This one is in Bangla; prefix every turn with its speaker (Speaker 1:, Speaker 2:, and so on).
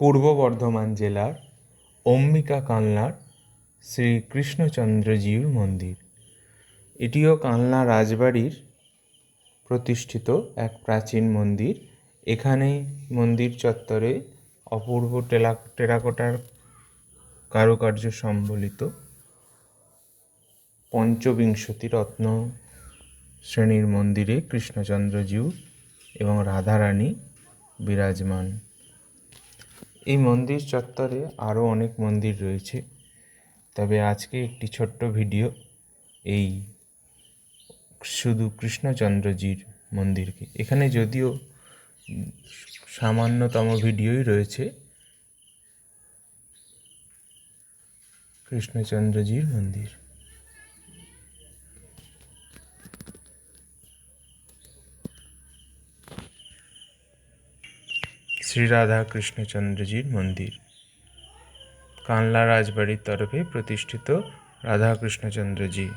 Speaker 1: পূর্ব বর্ধমান জেলার অম্বিকা কালনার শ্রী কৃষ্ণচন্দ্রজিউর মন্দির। এটিও কালনা রাজবাড়ির প্রতিষ্ঠিত এক প্রাচীন মন্দির। এখানে মন্দির চত্বরে অপূর্ব টেলা, টেরাকোটার কারুকার্য সম্বলিত পঞ্চবিংশতি রত্ন শ্রেণির মন্দিরে কৃষ্ণচন্দ্রজিউ এবং রাধারানী বিরাজমান। এই মন্দির চত্বরে আরও অনেক মন্দির রয়েছে। তবে আজকে একটি ছোট্ট ভিডিও এই শুধু কৃষ্ণচন্দ্রজির মন্দিরকে। এখানে যদিও সামান্যতম ভিডিওই রয়েছে কৃষ্ণচন্দ্রজির মন্দির। শ্রী রাধা কৃষ্ণচন্দ্রজির মন্দির। কানলা রাজবাড়ির তরফে প্রতিষ্ঠিত রাধা কৃষ্ণচন্দ্রজি